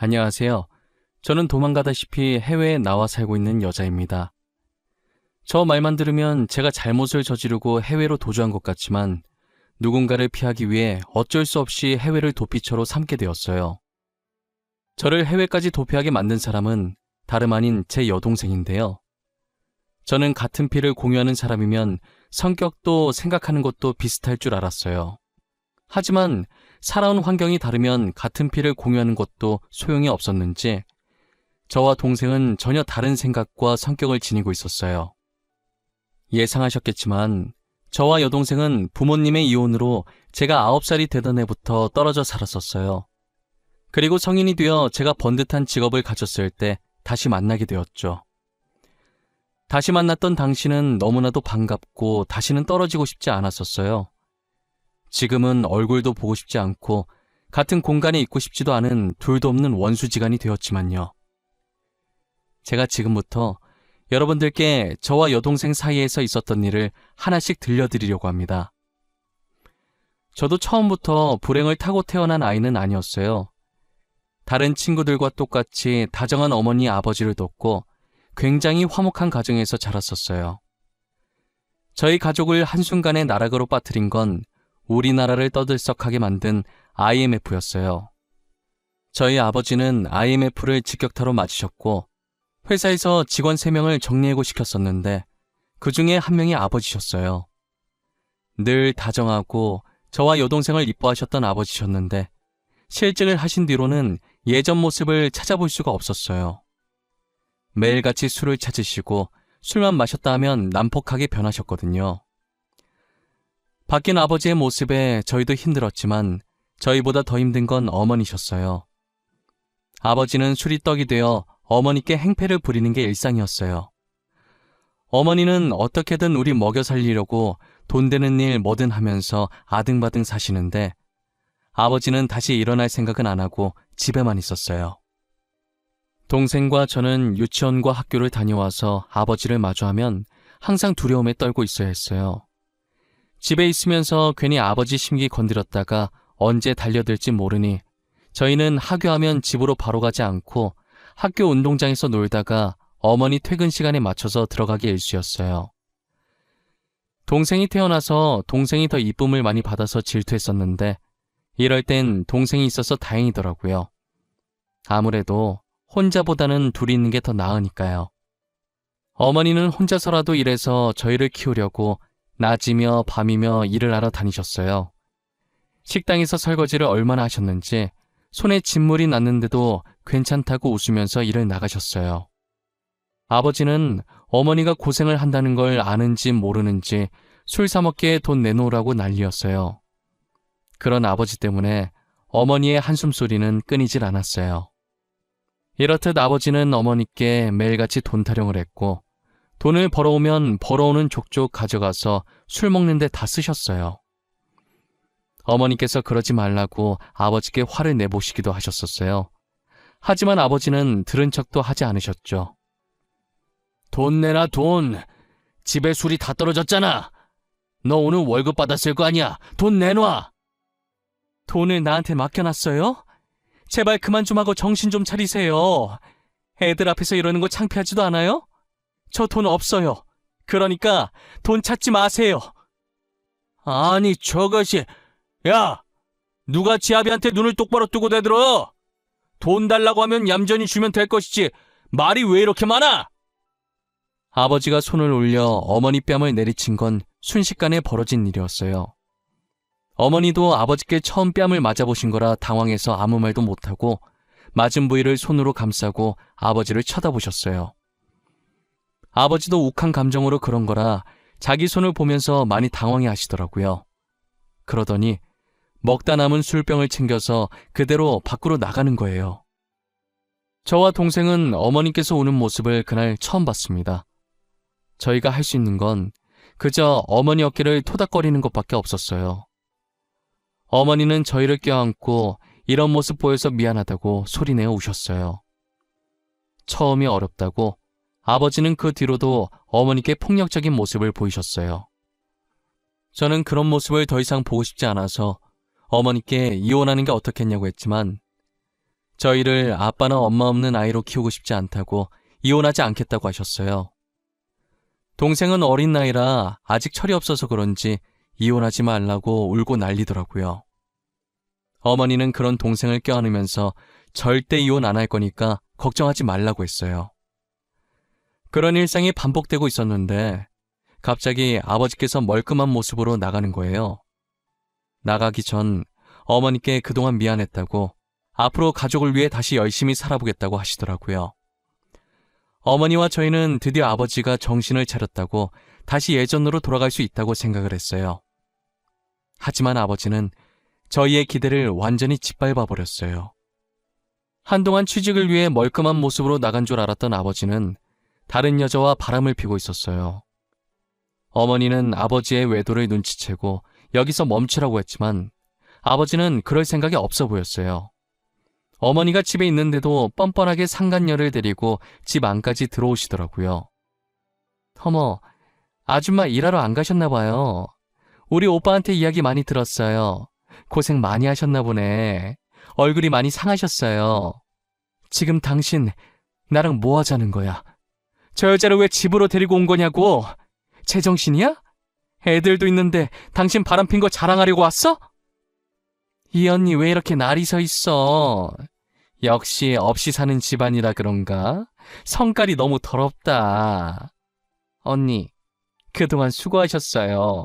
안녕하세요. 저는 도망가다시피 해외에 나와 살고 있는 여자입니다. 저 말만 들으면 제가 잘못을 저지르고 해외로 도주한 것 같지만 누군가를 피하기 위해 어쩔 수 없이 해외를 도피처로 삼게 되었어요. 저를 해외까지 도피하게 만든 사람은 다름 아닌 제 여동생인데요. 저는 같은 피를 공유하는 사람이면 성격도 생각하는 것도 비슷할 줄 알았어요. 하지만 살아온 환경이 다르면 같은 피를 공유하는 것도 소용이 없었는지 저와 동생은 전혀 다른 생각과 성격을 지니고 있었어요. 예상하셨겠지만 저와 여동생은 부모님의 이혼으로 제가 9살이 되던 해부터 떨어져 살았었어요. 그리고 성인이 되어 제가 번듯한 직업을 가졌을 때 다시 만나게 되었죠. 다시 만났던 당신은 너무나도 반갑고 다시는 떨어지고 싶지 않았었어요. 지금은 얼굴도 보고 싶지 않고 같은 공간에 있고 싶지도 않은 둘도 없는 원수지간이 되었지만요. 제가 지금부터 여러분들께 저와 여동생 사이에서 있었던 일을 하나씩 들려드리려고 합니다. 저도 처음부터 불행을 타고 태어난 아이는 아니었어요. 다른 친구들과 똑같이 다정한 어머니 아버지를 뒀고 굉장히 화목한 가정에서 자랐었어요. 저희 가족을 한순간에 나락으로 빠뜨린 건 우리나라를 떠들썩하게 만든 IMF였어요. 저희 아버지는 IMF를 직격타로 맞으셨고 회사에서 직원 3명을 정리해고 시켰었는데 그 중에 한 명이 아버지셨어요. 늘 다정하고 저와 여동생을 이뻐하셨던 아버지셨는데 실직을 하신 뒤로는 예전 모습을 찾아볼 수가 없었어요. 매일같이 술을 찾으시고 술만 마셨다 하면 난폭하게 변하셨거든요. 바뀐 아버지의 모습에 저희도 힘들었지만 저희보다 더 힘든 건 어머니셨어요. 아버지는 술이 떡이 되어 어머니께 행패를 부리는 게 일상이었어요. 어머니는 어떻게든 우리 먹여 살리려고 돈 되는 일 뭐든 하면서 아등바등 사시는데 아버지는 다시 일어날 생각은 안 하고 집에만 있었어요. 동생과 저는 유치원과 학교를 다녀와서 아버지를 마주하면 항상 두려움에 떨고 있어야 했어요. 집에 있으면서 괜히 아버지 심기 건드렸다가 언제 달려들지 모르니 저희는 하교하면 집으로 바로 가지 않고 학교 운동장에서 놀다가 어머니 퇴근 시간에 맞춰서 들어가기 일쑤였어요. 동생이 태어나서 동생이 더 이쁨을 많이 받아서 질투했었는데 이럴 땐 동생이 있어서 다행이더라고요. 아무래도 혼자보다는 둘이 있는 게 더 나으니까요. 어머니는 혼자서라도 일해서 저희를 키우려고 낮이며 밤이며 일을 하러 다니셨어요. 식당에서 설거지를 얼마나 하셨는지 손에 진물이 났는데도 괜찮다고 웃으면서 일을 나가셨어요. 아버지는 어머니가 고생을 한다는 걸 아는지 모르는지 술 사먹기에 돈 내놓으라고 난리였어요. 그런 아버지 때문에 어머니의 한숨소리는 끊이질 않았어요. 이렇듯 아버지는 어머니께 매일같이 돈 타령을 했고 돈을 벌어오면 벌어오는 족족 가져가서 술 먹는데 다 쓰셨어요. 어머니께서 그러지 말라고 아버지께 화를 내보시기도 하셨었어요. 하지만 아버지는 들은 척도 하지 않으셨죠. 돈 내놔 돈. 집에 술이 다 떨어졌잖아. 너 오늘 월급 받았을 거 아니야. 돈 내놔. 돈을 나한테 맡겨놨어요? 제발 그만 좀 하고 정신 좀 차리세요. 애들 앞에서 이러는 거 창피하지도 않아요? 저 돈 없어요. 그러니까 돈 찾지 마세요. 아니 저것이 야 누가 지아비한테 눈을 똑바로 뜨고 대들어? 돈 달라고 하면 얌전히 주면 될 것이지 말이 왜 이렇게 많아? 아버지가 손을 올려 어머니 뺨을 내리친 건 순식간에 벌어진 일이었어요. 어머니도 아버지께 처음 뺨을 맞아보신 거라 당황해서 아무 말도 못하고 맞은 부위를 손으로 감싸고 아버지를 쳐다보셨어요. 아버지도 욱한 감정으로 그런 거라 자기 손을 보면서 많이 당황해 하시더라고요. 그러더니 먹다 남은 술병을 챙겨서 그대로 밖으로 나가는 거예요. 저와 동생은 어머니께서 오는 모습을 그날 처음 봤습니다. 저희가 할 수 있는 건 그저 어머니 어깨를 토닥거리는 것밖에 없었어요. 어머니는 저희를 껴안고 이런 모습 보여서 미안하다고 소리내어 우셨어요. 처음이 어렵다고 아버지는 그 뒤로도 어머니께 폭력적인 모습을 보이셨어요. 저는 그런 모습을 더 이상 보고 싶지 않아서 어머니께 이혼하는 게 어떻겠냐고 했지만 저희를 아빠나 엄마 없는 아이로 키우고 싶지 않다고 이혼하지 않겠다고 하셨어요. 동생은 어린 나이라 아직 철이 없어서 그런지 이혼하지 말라고 울고 난리더라고요. 어머니는 그런 동생을 껴안으면서 절대 이혼 안 할 거니까 걱정하지 말라고 했어요. 그런 일상이 반복되고 있었는데 갑자기 아버지께서 멀끔한 모습으로 나가는 거예요. 나가기 전 어머니께 그동안 미안했다고 앞으로 가족을 위해 다시 열심히 살아보겠다고 하시더라고요. 어머니와 저희는 드디어 아버지가 정신을 차렸다고 다시 예전으로 돌아갈 수 있다고 생각을 했어요. 하지만 아버지는 저희의 기대를 완전히 짓밟아 버렸어요. 한동안 취직을 위해 멀끔한 모습으로 나간 줄 알았던 아버지는 다른 여자와 바람을 피고 있었어요. 어머니는 아버지의 외도를 눈치채고 여기서 멈추라고 했지만 아버지는 그럴 생각이 없어 보였어요. 어머니가 집에 있는데도 뻔뻔하게 상간녀를 데리고 집 안까지 들어오시더라고요. 어머, 아줌마 일하러 안 가셨나 봐요. 우리 오빠한테 이야기 많이 들었어요. 고생 많이 하셨나 보네. 얼굴이 많이 상하셨어요. 지금 당신 나랑 뭐 하자는 거야? 저 여자를 왜 집으로 데리고 온 거냐고? 제정신이야? 애들도 있는데 당신 바람핀 거 자랑하려고 왔어? 이 언니 왜 이렇게 날이 서 있어? 역시 없이 사는 집안이라 그런가? 성깔이 너무 더럽다. 언니, 그동안 수고하셨어요.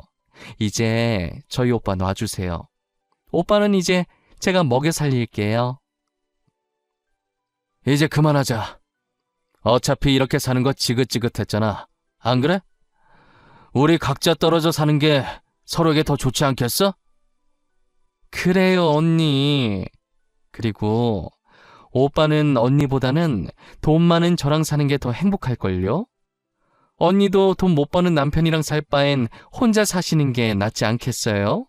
이제 저희 오빠 놔주세요. 오빠는 이제 제가 먹여 살릴게요. 이제 그만하자. 어차피 이렇게 사는 거 지긋지긋했잖아. 안 그래? 우리 각자 떨어져 사는 게 서로에게 더 좋지 않겠어? 그래요, 언니. 그리고 오빠는 언니보다는 돈 많은 저랑 사는 게 더 행복할걸요? 언니도 돈 못 버는 남편이랑 살 바엔 혼자 사시는 게 낫지 않겠어요?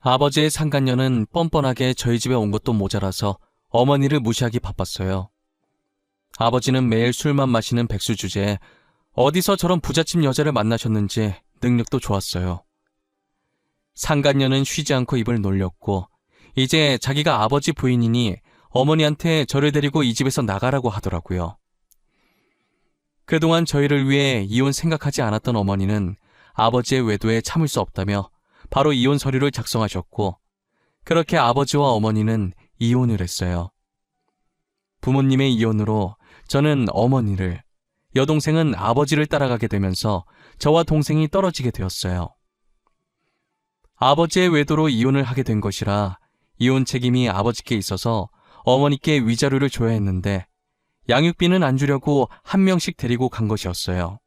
아버지의 상간녀는 뻔뻔하게 저희 집에 온 것도 모자라서 어머니를 무시하기 바빴어요. 아버지는 매일 술만 마시는 백수 주제에 어디서 저런 부잣집 여자를 만나셨는지 능력도 좋았어요. 상간녀는 쉬지 않고 입을 놀렸고 이제 자기가 아버지 부인이니 어머니한테 저를 데리고 이 집에서 나가라고 하더라고요. 그동안 저희를 위해 이혼 생각하지 않았던 어머니는 아버지의 외도에 참을 수 없다며 바로 이혼 서류를 작성하셨고 그렇게 아버지와 어머니는 이혼을 했어요. 부모님의 이혼으로 저는 어머니를, 여동생은 아버지를 따라가게 되면서 저와 동생이 떨어지게 되었어요. 아버지의 외도로 이혼을 하게 된 것이라 이혼 책임이 아버지께 있어서 어머니께 위자료를 줘야 했는데 양육비는 안 주려고 한 명씩 데리고 간 것이었어요.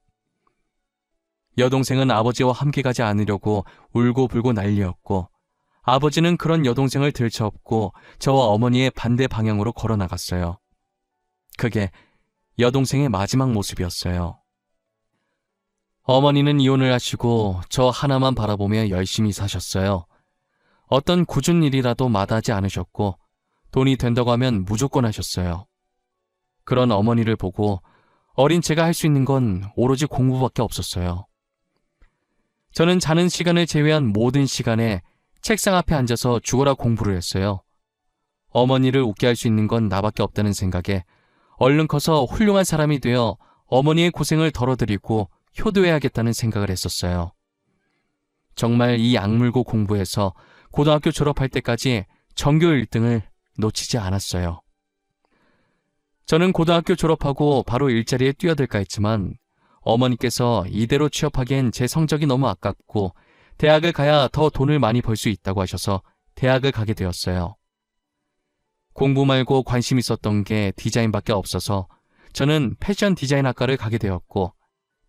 여동생은 아버지와 함께 가지 않으려고 울고 불고 난리였고 아버지는 그런 여동생을 들쳐업고 저와 어머니의 반대 방향으로 걸어 나갔어요. 그게 여동생의 마지막 모습이었어요. 어머니는 이혼을 하시고 저 하나만 바라보며 열심히 사셨어요. 어떤 굳은 일이라도 마다하지 않으셨고 돈이 된다고 하면 무조건 하셨어요. 그런 어머니를 보고 어린 제가 할 수 있는 건 오로지 공부밖에 없었어요. 저는 자는 시간을 제외한 모든 시간에 책상 앞에 앉아서 죽어라 공부를 했어요. 어머니를 웃게 할 수 있는 건 나밖에 없다는 생각에 얼른 커서 훌륭한 사람이 되어 어머니의 고생을 덜어드리고 효도해야겠다는 생각을 했었어요. 정말 이 악물고 공부해서 고등학교 졸업할 때까지 전교 1등을 놓치지 않았어요. 저는 고등학교 졸업하고 바로 일자리에 뛰어들까 했지만 어머니께서 이대로 취업하기엔 제 성적이 너무 아깝고 대학을 가야 더 돈을 많이 벌 수 있다고 하셔서 대학을 가게 되었어요. 공부 말고 관심 있었던 게 디자인밖에 없어서 저는 패션 디자인 학과를 가게 되었고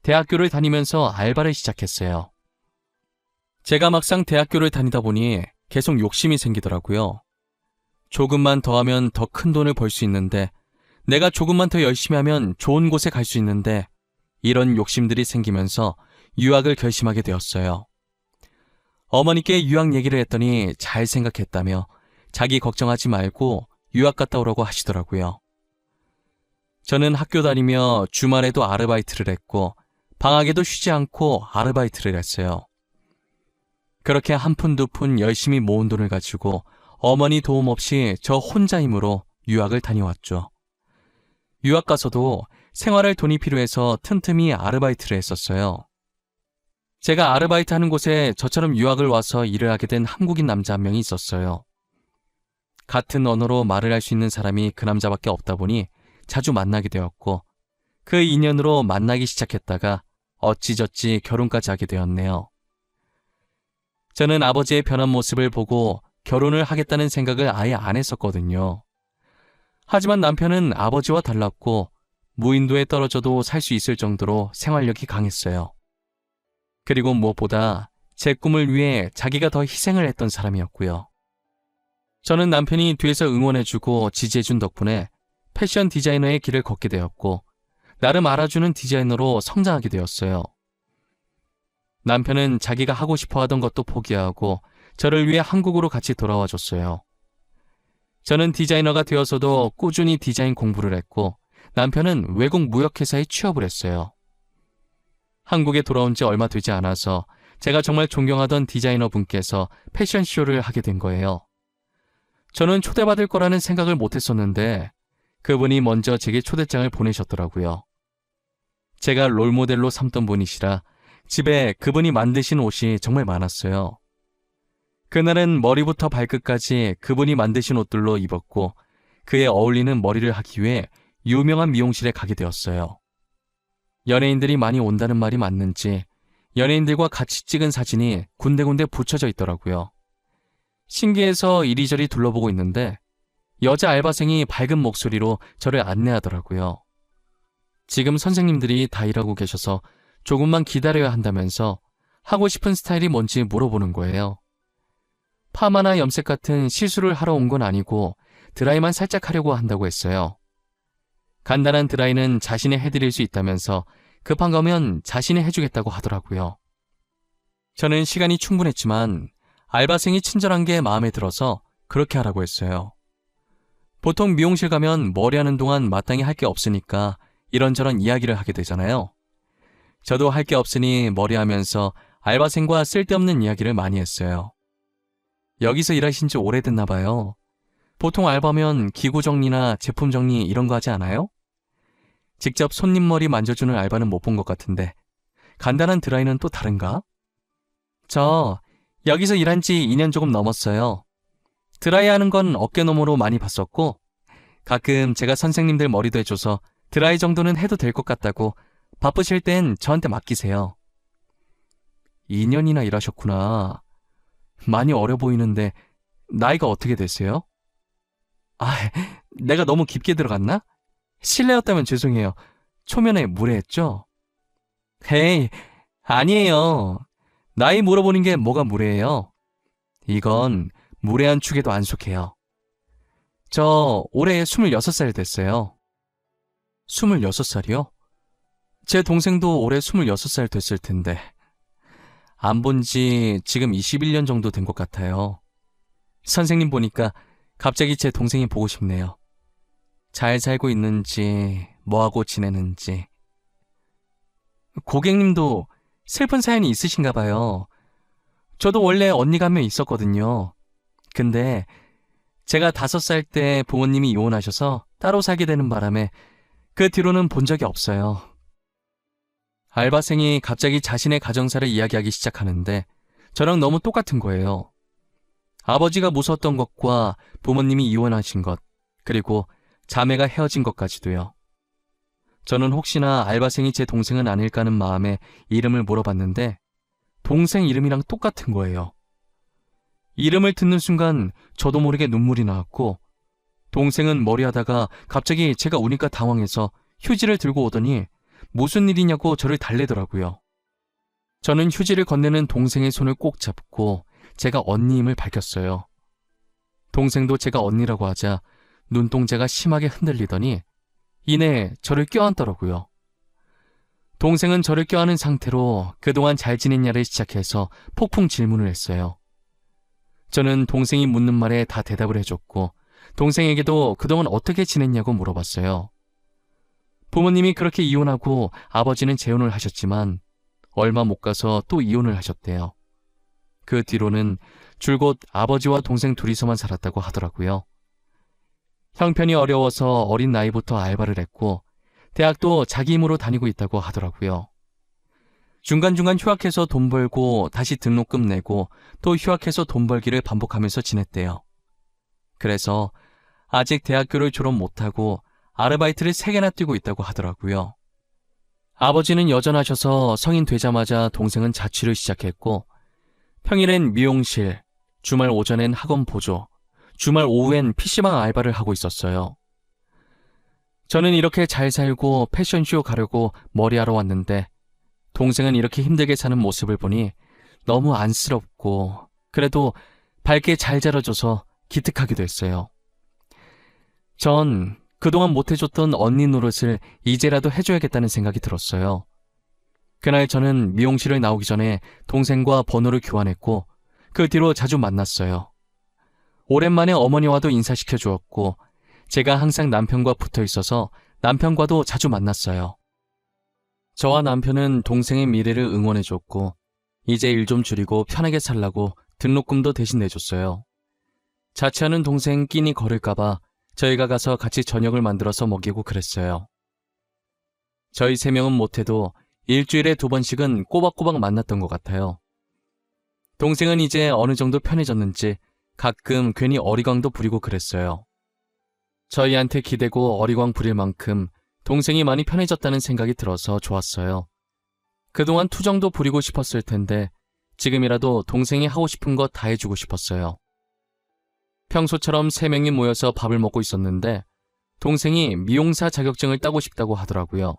대학교를 다니면서 알바를 시작했어요. 제가 막상 대학교를 다니다 보니 계속 욕심이 생기더라고요. 조금만 더 하면 더 큰 돈을 벌 수 있는데 내가 조금만 더 열심히 하면 좋은 곳에 갈 수 있는데 이런 욕심들이 생기면서 유학을 결심하게 되었어요. 어머니께 유학 얘기를 했더니 잘 생각했다며 자기 걱정하지 말고 유학 갔다 오라고 하시더라고요. 저는 학교 다니며 주말에도 아르바이트를 했고 방학에도 쉬지 않고 아르바이트를 했어요. 그렇게 한 푼두푼 열심히 모은 돈을 가지고 어머니 도움 없이 저 혼자 힘으로 유학을 다녀왔죠. 유학 가서도 생활할 돈이 필요해서 틈틈이 아르바이트를 했었어요. 제가 아르바이트 하는 곳에 저처럼 유학을 와서 일을 하게 된 한국인 남자 한 명이 있었어요. 같은 언어로 말을 할 수 있는 사람이 그 남자밖에 없다 보니 자주 만나게 되었고 그 인연으로 만나기 시작했다가 어찌저찌 결혼까지 하게 되었네요. 저는 아버지의 변한 모습을 보고 결혼을 하겠다는 생각을 아예 안 했었거든요. 하지만 남편은 아버지와 달랐고 무인도에 떨어져도 살 수 있을 정도로 생활력이 강했어요. 그리고 무엇보다 제 꿈을 위해 자기가 더 희생을 했던 사람이었고요. 저는 남편이 뒤에서 응원해주고 지지해준 덕분에 패션 디자이너의 길을 걷게 되었고 나름 알아주는 디자이너로 성장하게 되었어요. 남편은 자기가 하고 싶어 하던 것도 포기하고 저를 위해 한국으로 같이 돌아와 줬어요. 저는 디자이너가 되어서도 꾸준히 디자인 공부를 했고 남편은 외국 무역회사에 취업을 했어요. 한국에 돌아온 지 얼마 되지 않아서 제가 정말 존경하던 디자이너 분께서 패션쇼를 하게 된 거예요. 저는 초대받을 거라는 생각을 못 했었는데 그분이 먼저 제게 초대장을 보내셨더라고요. 제가 롤모델로 삼던 분이시라 집에 그분이 만드신 옷이 정말 많았어요. 그날은 머리부터 발끝까지 그분이 만드신 옷들로 입었고 그에 어울리는 머리를 하기 위해 유명한 미용실에 가게 되었어요. 연예인들이 많이 온다는 말이 맞는지 연예인들과 같이 찍은 사진이 군데군데 붙여져 있더라고요. 신기해서 이리저리 둘러보고 있는데 여자 알바생이 밝은 목소리로 저를 안내하더라고요. 지금 선생님들이 다 일하고 계셔서 조금만 기다려야 한다면서 하고 싶은 스타일이 뭔지 물어보는 거예요. 파마나 염색 같은 시술을 하러 온 건 아니고 드라이만 살짝 하려고 한다고 했어요. 간단한 드라이는 자신이 해드릴 수 있다면서 급한 거면 자신이 해주겠다고 하더라고요. 저는 시간이 충분했지만 알바생이 친절한 게 마음에 들어서 그렇게 하라고 했어요. 보통 미용실 가면 머리 하는 동안 마땅히 할 게 없으니까 이런저런 이야기를 하게 되잖아요. 저도 할 게 없으니 머리 하면서 알바생과 쓸데없는 이야기를 많이 했어요. 여기서 일하신 지 오래됐나 봐요. 보통 알바면 기구 정리나 제품 정리 이런 거 하지 않아요? 직접 손님 머리 만져주는 알바는 못 본 것 같은데 간단한 드라이는 또 다른가? 저 여기서 일한 지 2년 조금 넘었어요. 드라이 하는 건 어깨너머로 많이 봤었고 가끔 제가 선생님들 머리도 해줘서 드라이 정도는 해도 될 것 같다고 바쁘실 땐 저한테 맡기세요. 2년이나 일하셨구나. 많이 어려 보이는데 나이가 어떻게 되세요? 아, 내가 너무 깊게 들어갔나? 실례였다면 죄송해요. 초면에 무례했죠? 헤이, 아니에요. 나이 물어보는 게 뭐가 무례해요? 이건 무례한 축에도 안 속해요. 저 올해 26살 됐어요. 26살이요? 제 동생도 올해 26살 됐을 텐데. 안 본 지 지금 21년 정도 된 것 같아요. 선생님 보니까 갑자기 제 동생이 보고 싶네요. 잘 살고 있는지, 뭐하고 지내는지. 고객님도 슬픈 사연이 있으신가 봐요. 저도 원래 언니가 한 명 있었거든요. 근데 제가 다섯 살 때 부모님이 이혼하셔서 따로 살게 되는 바람에 그 뒤로는 본 적이 없어요. 알바생이 갑자기 자신의 가정사를 이야기하기 시작하는데 저랑 너무 똑같은 거예요. 아버지가 무서웠던 것과 부모님이 이혼하신 것, 그리고 자매가 헤어진 것까지도요. 저는 혹시나 알바생이 제 동생은 아닐까 하는 마음에 이름을 물어봤는데 동생 이름이랑 똑같은 거예요. 이름을 듣는 순간 저도 모르게 눈물이 나왔고 동생은 머리하다가 갑자기 제가 우니까 당황해서 휴지를 들고 오더니 무슨 일이냐고 저를 달래더라고요. 저는 휴지를 건네는 동생의 손을 꼭 잡고 제가 언니임을 밝혔어요. 동생도 제가 언니라고 하자 눈동자가 심하게 흔들리더니 이내 저를 껴안더라고요. 동생은 저를 껴안은 상태로 그동안 잘 지냈냐를 시작해서 폭풍 질문을 했어요. 저는 동생이 묻는 말에 다 대답을 해줬고 동생에게도 그동안 어떻게 지냈냐고 물어봤어요. 부모님이 그렇게 이혼하고 아버지는 재혼을 하셨지만 얼마 못 가서 또 이혼을 하셨대요. 그 뒤로는 줄곧 아버지와 동생 둘이서만 살았다고 하더라고요. 형편이 어려워서 어린 나이부터 알바를 했고 대학도 자기 힘으로 다니고 있다고 하더라고요. 중간중간 휴학해서 돈 벌고 다시 등록금 내고 또 휴학해서 돈 벌기를 반복하면서 지냈대요. 그래서 아직 대학교를 졸업 못하고 아르바이트를 3개나 뛰고 있다고 하더라고요. 아버지는 여전하셔서 성인 되자마자 동생은 자취를 시작했고 평일엔 미용실, 주말 오전엔 학원 보조, 주말 오후엔 PC방 알바를 하고 있었어요. 저는 이렇게 잘 살고 패션쇼 가려고 머리하러 왔는데 동생은 이렇게 힘들게 사는 모습을 보니 너무 안쓰럽고 그래도 밝게 잘 자라줘서 기특하기도 했어요. 전 그동안 못해줬던 언니 노릇을 이제라도 해줘야겠다는 생각이 들었어요. 그날 저는 미용실을 나오기 전에 동생과 번호를 교환했고 그 뒤로 자주 만났어요. 오랜만에 어머니와도 인사시켜 주었고 제가 항상 남편과 붙어 있어서 남편과도 자주 만났어요. 저와 남편은 동생의 미래를 응원해 줬고 이제 일 좀 줄이고 편하게 살라고 등록금도 대신 내줬어요. 자취하는 동생 끼니 걸을까봐 저희가 가서 같이 저녁을 만들어서 먹이고 그랬어요. 저희 세 명은 못해도 일주일에 두 번씩은 꼬박꼬박 만났던 것 같아요. 동생은 이제 어느 정도 편해졌는지 가끔 괜히 어리광도 부리고 그랬어요. 저희한테 기대고 어리광 부릴 만큼 동생이 많이 편해졌다는 생각이 들어서 좋았어요. 그동안 투정도 부리고 싶었을 텐데 지금이라도 동생이 하고 싶은 거 다 해주고 싶었어요. 평소처럼 세 명이 모여서 밥을 먹고 있었는데 동생이 미용사 자격증을 따고 싶다고 하더라고요.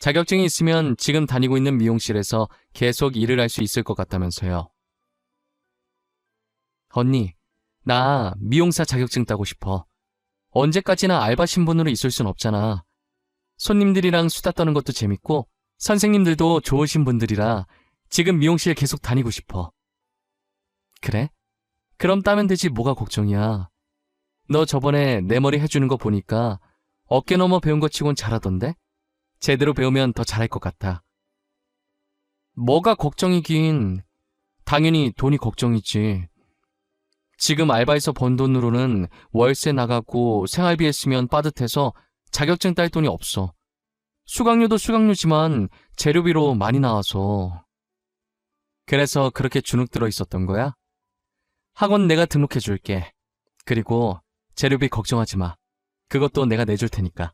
자격증이 있으면 지금 다니고 있는 미용실에서 계속 일을 할 수 있을 것 같다면서요. 언니, 나 미용사 자격증 따고 싶어. 언제까지나 알바 신분으로 있을 순 없잖아. 손님들이랑 수다 떠는 것도 재밌고 선생님들도 좋으신 분들이라 지금 미용실 계속 다니고 싶어. 그래? 그럼 따면 되지 뭐가 걱정이야. 너 저번에 내 머리 해주는 거 보니까 어깨 넘어 배운 것 치곤 잘하던데? 제대로 배우면 더 잘할 것 같아. 뭐가 걱정이긴 당연히 돈이 걱정이지. 지금 알바에서 번 돈으로는 월세 나가고 생활비 했으면 빠듯해서 자격증 딸 돈이 없어. 수강료도 수강료지만 재료비로 많이 나와서. 그래서 그렇게 주눅 들어 있었던 거야? 학원 내가 등록해 줄게. 그리고 재료비 걱정하지 마. 그것도 내가 내줄 테니까.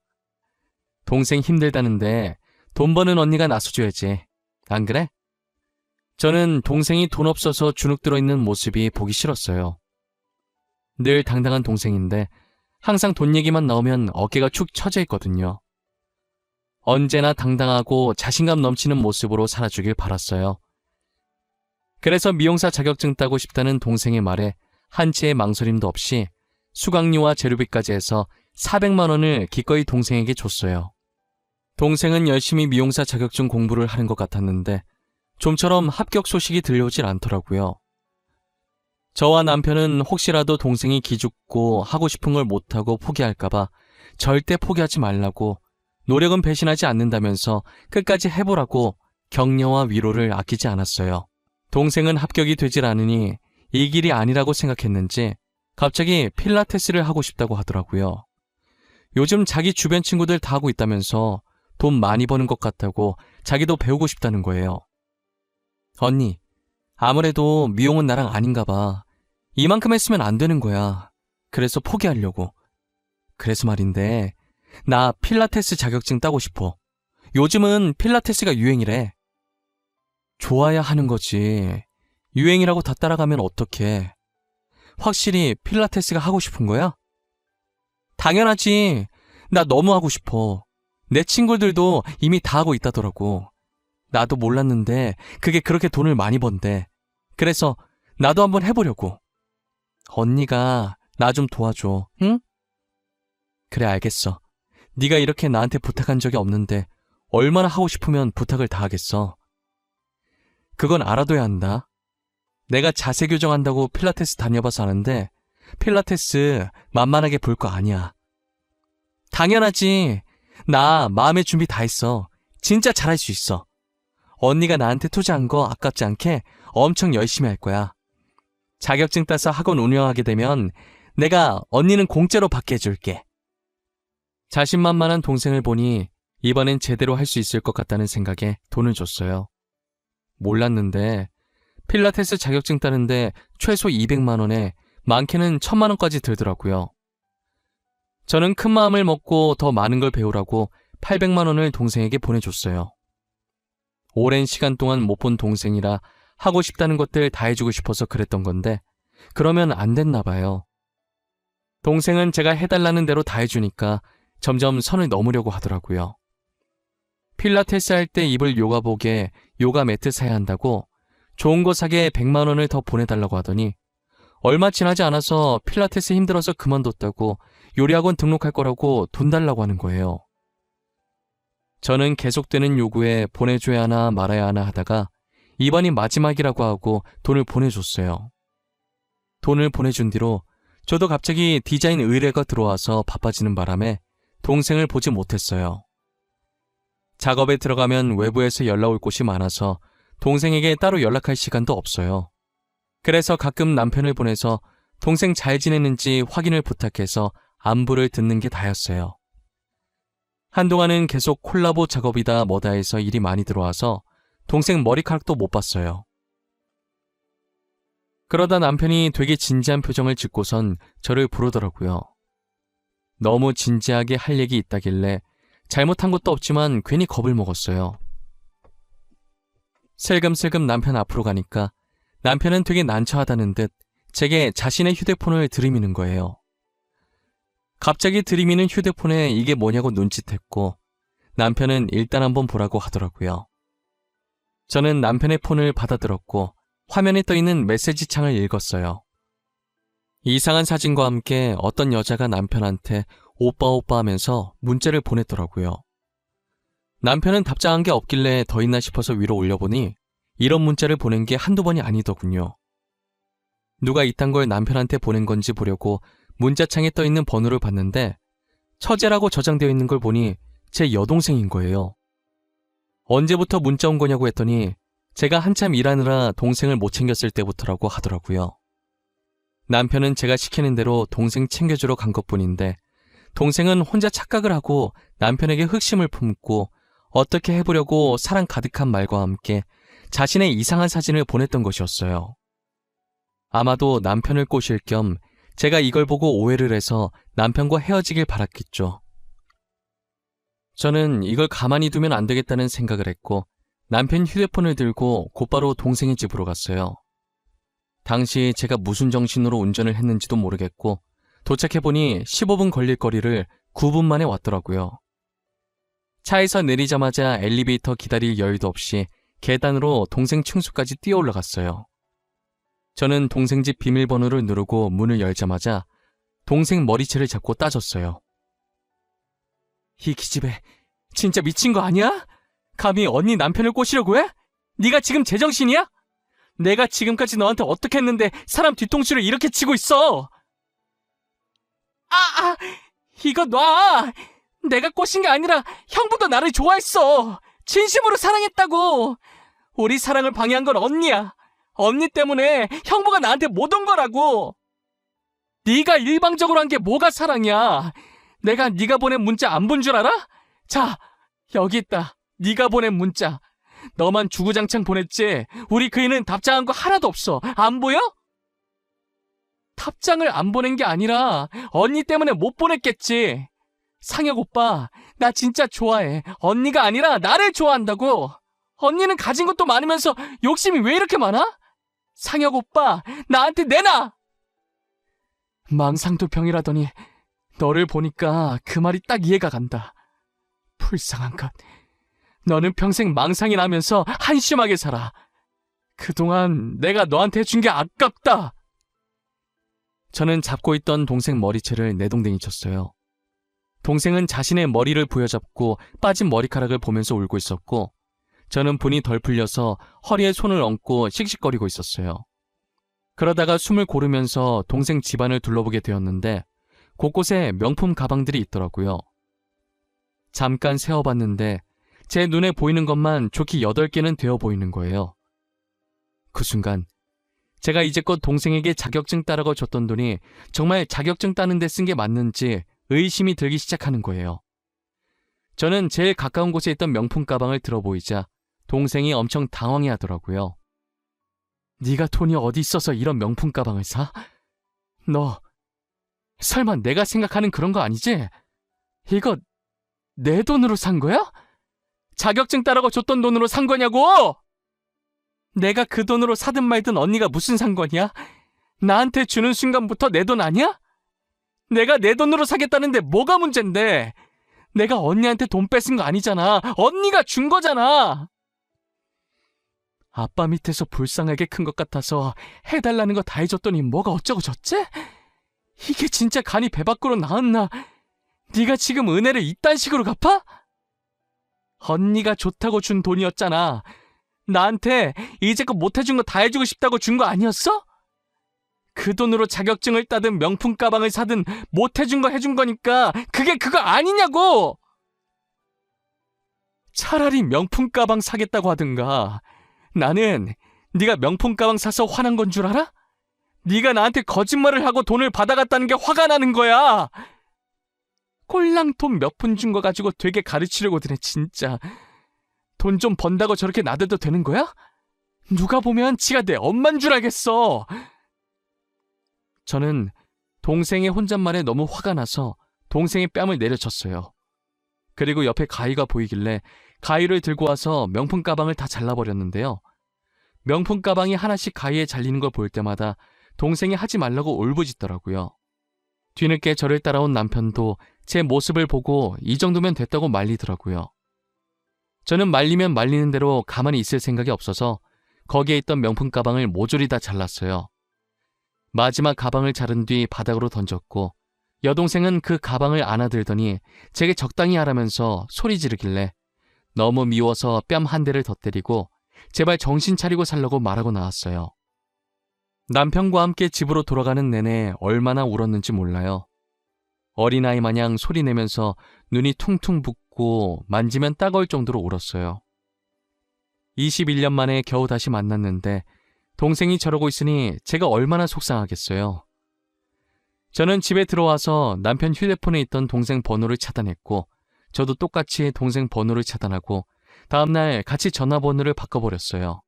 동생 힘들다는데 돈 버는 언니가 나서줘야지. 안 그래? 저는 동생이 돈 없어서 주눅 들어 있는 모습이 보기 싫었어요. 늘 당당한 동생인데 항상 돈 얘기만 나오면 어깨가 축 처져 있거든요. 언제나 당당하고 자신감 넘치는 모습으로 살아주길 바랐어요. 그래서 미용사 자격증 따고 싶다는 동생의 말에 한치의 망설임도 없이 수강료와 재료비까지 해서 400만 원을 기꺼이 동생에게 줬어요. 동생은 열심히 미용사 자격증 공부를 하는 것 같았는데 좀처럼 합격 소식이 들려오질 않더라고요. 저와 남편은 혹시라도 동생이 기죽고 하고 싶은 걸 못하고 포기할까봐 절대 포기하지 말라고 노력은 배신하지 않는다면서 끝까지 해보라고 격려와 위로를 아끼지 않았어요. 동생은 합격이 되질 않으니 이 길이 아니라고 생각했는지 갑자기 필라테스를 하고 싶다고 하더라고요. 요즘 자기 주변 친구들 다 하고 있다면서 돈 많이 버는 것 같다고 자기도 배우고 싶다는 거예요. 언니, 아무래도 미용은 나랑 아닌가 봐. 이만큼 했으면 안 되는 거야. 그래서 포기하려고. 그래서 말인데, 나 필라테스 자격증 따고 싶어. 요즘은 필라테스가 유행이래. 좋아야 하는 거지. 유행이라고 다 따라가면 어떡해. 확실히 필라테스가 하고 싶은 거야? 당연하지. 나 너무 하고 싶어. 내 친구들도 이미 다 하고 있다더라고. 나도 몰랐는데 그게 그렇게 돈을 많이 번대. 그래서 나도 한번 해보려고. 언니가 나 좀 도와줘, 응? 그래, 알겠어. 네가 이렇게 나한테 부탁한 적이 없는데 얼마나 하고 싶으면 부탁을 다 하겠어. 그건 알아둬야 한다. 내가 자세 교정한다고 필라테스 다녀봐서 아는데 필라테스 만만하게 볼 거 아니야. 당연하지. 나 마음의 준비 다 했어. 진짜 잘할 수 있어. 언니가 나한테 투자한 거 아깝지 않게 엄청 열심히 할 거야. 자격증 따서 학원 운영하게 되면 내가 언니는 공짜로 받게 해줄게. 자신만만한 동생을 보니 이번엔 제대로 할 수 있을 것 같다는 생각에 돈을 줬어요. 몰랐는데 필라테스 자격증 따는데 최소 200만 원에 많게는 1000만 원까지 들더라고요. 저는 큰 마음을 먹고 더 많은 걸 배우라고 800만 원을 동생에게 보내줬어요. 오랜 시간 동안 못 본 동생이라 하고 싶다는 것들 다 해주고 싶어서 그랬던 건데 그러면 안 됐나 봐요. 동생은 제가 해달라는 대로 다 해주니까 점점 선을 넘으려고 하더라고요. 필라테스 할 때 입을 요가복에 요가 매트 사야 한다고 좋은 거 사게 100만 원을 더 보내달라고 하더니 얼마 지나지 않아서 필라테스 힘들어서 그만뒀다고 요리학원 등록할 거라고 돈 달라고 하는 거예요. 저는 계속되는 요구에 보내줘야 하나 말아야 하나 하다가 이번이 마지막이라고 하고 돈을 보내줬어요. 돈을 보내준 뒤로 저도 갑자기 디자인 의뢰가 들어와서 바빠지는 바람에 동생을 보지 못했어요. 작업에 들어가면 외부에서 연락 올 곳이 많아서 동생에게 따로 연락할 시간도 없어요. 그래서 가끔 남편을 보내서 동생 잘 지냈는지 확인을 부탁해서 안부를 듣는 게 다였어요. 한동안은 계속 콜라보 작업이다 뭐다 해서 일이 많이 들어와서 동생 머리카락도 못 봤어요. 그러다 남편이 되게 진지한 표정을 짓고선 저를 부르더라고요. 너무 진지하게 할 얘기 있다길래 잘못한 것도 없지만 괜히 겁을 먹었어요. 슬금슬금 남편 앞으로 가니까 남편은 되게 난처하다는 듯 제게 자신의 휴대폰을 들이미는 거예요. 갑자기 들이미는 휴대폰에 이게 뭐냐고 눈짓했고 남편은 일단 한번 보라고 하더라고요. 저는 남편의 폰을 받아들었고 화면에 떠 있는 메시지 창을 읽었어요. 이상한 사진과 함께 어떤 여자가 남편한테 오빠 오빠 하면서 문자를 보냈더라고요. 남편은 답장한 게 없길래 더 있나 싶어서 위로 올려보니 이런 문자를 보낸 게 한두 번이 아니더군요. 누가 이딴 걸 남편한테 보낸 건지 보려고 문자창에 떠 있는 번호를 봤는데 처제라고 저장되어 있는 걸 보니 제 여동생인 거예요. 언제부터 문자 온 거냐고 했더니 제가 한참 일하느라 동생을 못 챙겼을 때부터라고 하더라고요. 남편은 제가 시키는 대로 동생 챙겨주러 간 것 뿐인데 동생은 혼자 착각을 하고 남편에게 흑심을 품고 어떻게 해보려고 사랑 가득한 말과 함께 자신의 이상한 사진을 보냈던 것이었어요. 아마도 남편을 꼬실 겸 제가 이걸 보고 오해를 해서 남편과 헤어지길 바랐겠죠. 저는 이걸 가만히 두면 안 되겠다는 생각을 했고 남편 휴대폰을 들고 곧바로 동생의 집으로 갔어요. 당시 제가 무슨 정신으로 운전을 했는지도 모르겠고 도착해보니 15분 걸릴 거리를 9분 만에 왔더라고요. 차에서 내리자마자 엘리베이터 기다릴 여유도 없이 계단으로 동생 층수까지 뛰어 올라갔어요. 저는 동생 집 비밀번호를 누르고 문을 열자마자 동생 머리채를 잡고 따졌어요. 이 기집애 진짜 미친 거 아니야? 감히 언니 남편을 꼬시려고 해? 네가 지금 제정신이야? 내가 지금까지 너한테 어떻게 했는데 사람 뒤통수를 이렇게 치고 있어? 아, 아, 이거 놔! 내가 꼬신 게 아니라 형부도 나를 좋아했어! 진심으로 사랑했다고! 우리 사랑을 방해한 건 언니야! 언니 때문에 형부가 나한테 못 온 거라고! 네가 일방적으로 한 게 뭐가 사랑이야! 내가 네가 보낸 문자 안 본 줄 알아? 자, 여기 있다. 네가 보낸 문자. 너만 주구장창 보냈지. 우리 그이는 답장한 거 하나도 없어. 안 보여? 답장을 안 보낸 게 아니라 언니 때문에 못 보냈겠지. 상혁 오빠, 나 진짜 좋아해. 언니가 아니라 나를 좋아한다고. 언니는 가진 것도 많으면서 욕심이 왜 이렇게 많아? 상혁 오빠, 나한테 내놔! 망상도 병이라더니 너를 보니까 그 말이 딱 이해가 간다. 불쌍한 것. 너는 평생 망상이 나면서 한심하게 살아. 그동안 내가 너한테 해준 게 아깝다. 저는 잡고 있던 동생 머리채를 내동댕이 쳤어요. 동생은 자신의 머리를 부여잡고 빠진 머리카락을 보면서 울고 있었고, 저는 분이 덜 풀려서 허리에 손을 얹고 씩씩거리고 있었어요. 그러다가 숨을 고르면서 동생 집안을 둘러보게 되었는데, 곳곳에 명품 가방들이 있더라고요. 잠깐 세어봤는데 제 눈에 보이는 것만 좋게 8개는 되어 보이는 거예요. 그 순간 제가 이제껏 동생에게 자격증 따라고 줬던 돈이 정말 자격증 따는 데 쓴 게 맞는지 의심이 들기 시작하는 거예요. 저는 제일 가까운 곳에 있던 명품 가방을 들어보이자 동생이 엄청 당황해 하더라고요. 네가 돈이 어디 있어서 이런 명품 가방을 사? 너 설마 내가 생각하는 그런 거 아니지? 이거 내 돈으로 산 거야? 자격증 따라고 줬던 돈으로 산 거냐고! 내가 그 돈으로 사든 말든 언니가 무슨 상관이야? 나한테 주는 순간부터 내 돈 아니야? 내가 내 돈으로 사겠다는데 뭐가 문제인데? 내가 언니한테 돈 뺏은 거 아니잖아. 언니가 준 거잖아. 아빠 밑에서 불쌍하게 큰 것 같아서 해달라는 거 다 해줬더니 뭐가 어쩌고 저째? 이게 진짜 간이 배 밖으로 나왔나? 네가 지금 은혜를 이딴 식으로 갚아? 언니가 좋다고 준 돈이었잖아. 나한테 이제껏 못해준 거 다 해주고 싶다고 준 거 아니었어? 그 돈으로 자격증을 따든 명품 가방을 사든 못해준 거 해준 거니까 그게 그거 아니냐고! 차라리 명품 가방 사겠다고 하든가. 나는 네가 명품 가방 사서 화난 건 줄 알아? 네가 나한테 거짓말을 하고 돈을 받아갔다는 게 화가 나는 거야. 꼴랑 돈 몇 푼 준 거 가지고 되게 가르치려고 드네 진짜. 돈 좀 번다고 저렇게 나대도 되는 거야? 누가 보면 지가 내 엄만 줄 알겠어. 저는 동생의 혼잣말에 너무 화가 나서 동생의 뺨을 내려쳤어요. 그리고 옆에 가위가 보이길래 가위를 들고 와서 명품 가방을 다 잘라버렸는데요. 명품 가방이 하나씩 가위에 잘리는 걸 볼 때마다 동생이 하지 말라고 울부짖더라고요. 뒤늦게 저를 따라온 남편도 제 모습을 보고 이 정도면 됐다고 말리더라고요. 저는 말리면 말리는 대로 가만히 있을 생각이 없어서 거기에 있던 명품 가방을 모조리 다 잘랐어요. 마지막 가방을 자른 뒤 바닥으로 던졌고 여동생은 그 가방을 안아들더니 제게 적당히 하라면서 소리 지르길래 너무 미워서 뺨 한 대를 더 때리고 제발 정신 차리고 살라고 말하고 나왔어요. 남편과 함께 집으로 돌아가는 내내 얼마나 울었는지 몰라요. 어린아이 마냥 소리내면서 눈이 퉁퉁 붓고 만지면 따가울 정도로 울었어요. 21년 만에 겨우 다시 만났는데 동생이 저러고 있으니 제가 얼마나 속상하겠어요. 저는 집에 들어와서 남편 휴대폰에 있던 동생 번호를 차단했고 저도 똑같이 동생 번호를 차단하고 다음날 같이 전화번호를 바꿔버렸어요.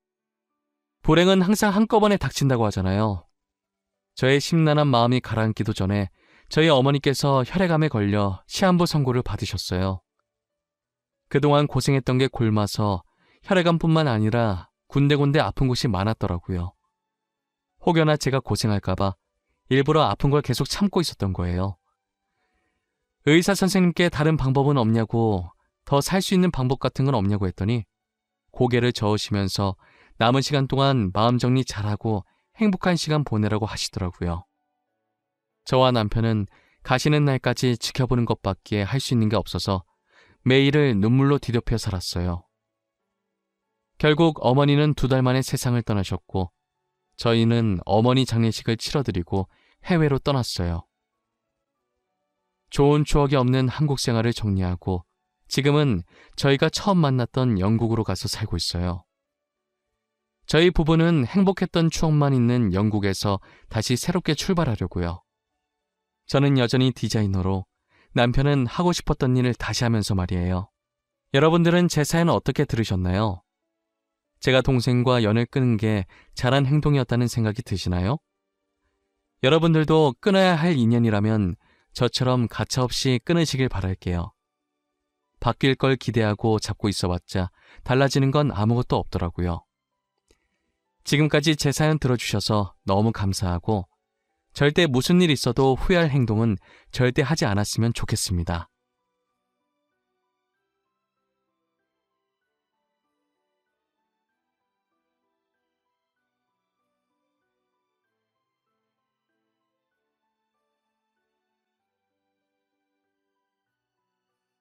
불행은 항상 한꺼번에 닥친다고 하잖아요. 저의 심란한 마음이 가라앉기도 전에 저희 어머니께서 혈액암에 걸려 시한부 선고를 받으셨어요. 그동안 고생했던 게 골마서 혈액암뿐만 아니라 군데군데 아픈 곳이 많았더라고요. 혹여나 제가 고생할까봐 일부러 아픈 걸 계속 참고 있었던 거예요. 의사 선생님께 다른 방법은 없냐고 더 살 수 있는 방법 같은 건 없냐고 했더니 고개를 저으시면서 남은 시간 동안 마음 정리 잘하고 행복한 시간 보내라고 하시더라고요. 저와 남편은 가시는 날까지 지켜보는 것밖에 할 수 있는 게 없어서 매일을 눈물로 뒤덮여 살았어요. 결국 어머니는 두 달 만에 세상을 떠나셨고 저희는 어머니 장례식을 치러드리고 해외로 떠났어요. 좋은 추억이 없는 한국 생활을 정리하고 지금은 저희가 처음 만났던 영국으로 가서 살고 있어요. 저희 부부는 행복했던 추억만 있는 영국에서 다시 새롭게 출발하려고요. 저는 여전히 디자이너로 남편은 하고 싶었던 일을 다시 하면서 말이에요. 여러분들은 제 사연 어떻게 들으셨나요? 제가 동생과 연을 끊은 게 잘한 행동이었다는 생각이 드시나요? 여러분들도 끊어야 할 인연이라면 저처럼 가차없이 끊으시길 바랄게요. 바뀔 걸 기대하고 잡고 있어봤자 달라지는 건 아무것도 없더라고요. 지금까지 제 사연 들어주셔서 너무 감사하고 절대 무슨 일 있어도 후회할 행동은 절대 하지 않았으면 좋겠습니다.